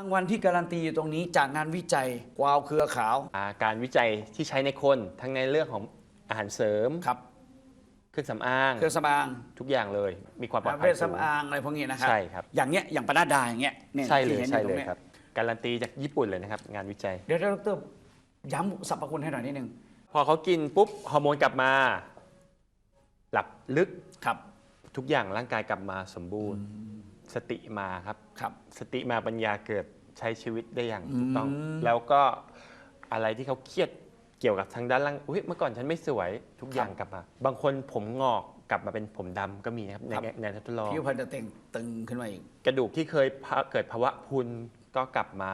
รางวัลที่การันตีอยู่ตรงนี้จากงานวิจัยกวาวเครือขาวอ่าการวิจัยที่ใช้ในคนทั้งในเรื่องของอาหารเสริมครับเครื่องสำอางเครื่องสำอางทุกอย่างเลย มีความปลอดเวภัยชสูงสำอางอะไรพวกนี้นะครัใช่ครับอย่างเงี้ยอย่างปนาดาอย่างเงี้ยนี่ใช่เลที่ยห็นอใช่ตเลงยนี้ครับการันตีจากญี่ปุ่นเลยนะครับงานวิจัย เดี๋ยวดรย้ำสรรพคุณให้หน่อยนิดนึงพอเขากินปุ๊บฮอร์โมนกลับมา หลับลึกครับทุกอย่างร่างกายกลับมาสมบูรณ์ สติมาครับ ครับ สติมาปัญญาเกิด ใช้ชีวิตได้อย่างถูกต้องอืมแล้วก็อะไรที่เขาเครียดเกี่ยวกับทางด้านร่างอุ้ยเมื่อก่อนฉันไม่สวยทุกอย่างกลับมา บางคนผมงอกกลับมาเป็นผมดำก็มีนะครับในในทดลอง ผิวพรรณจะเต่งตึงขึ้นมาอีกกระดูกที่เคยพะเกิดภาวะพรุนก็กลับมา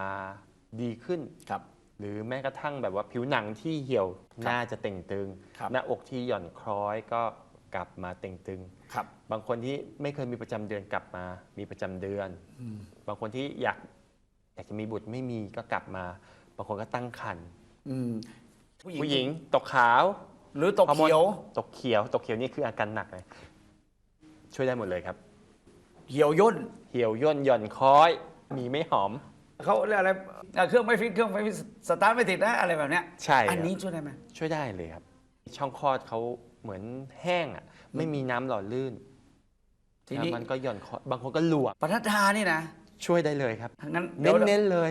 ดีขึ้น ครับ หรือแม้กระทั่งแบบว่าผิวหนังที่เหี่ยวครับหน้าจะเต่งตึง ครับ หน้าอกที่หย่อนคล้อยก็กลับมาเต่งตึง ครับ บางคนที่ไม่เคยมีประจำเดือนกลับมา มีประจำเดือน บางคนที่อยาก อยากจะมีบุตรไม่มีก็กลับมาบางคนก็ตั้งครรภ์อืมผู้หญิงตกขาวหรือตกฮอร์โมนเขียว ตกเขียว ตกเขียวนี่คืออาการหนักเลยช่วยได้หมดเลยครับ เหี่ยวย่นเหี่ยวย่นหย่อนคล้อย มีไม่หอม เขาเรียกอะไรเอ่อเครื่องไม่ฟิตเครื่องไม่ฟิตสตาร์ทไม่ติดนะอะไรแบบเนี้ยใช่ครับ อันนี้ช่วยได้ไหมช่วยได้เลยครับ ช่องคลอดเขาเหมือนแห้งอะ ไม่มีน้ำหล่อลื่นทีแล้วนี้มันก็หย่อนคล้อยบางคนก็หลวมปนัดดานี่นะ ช่วยได้เลยครับงั้นเดี๋ยวน้นๆเลย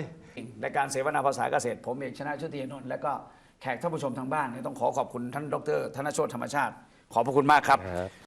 รายการเสวนาภาษาเกษตร ผมเอกชนะชุติยนนท์และก็แขกท่านผู้ชมทางบ้านเนี่ยต้องขอขอบคุณท่านดรธนโชตธรรมชาติ ขอบพระคุณมากครับ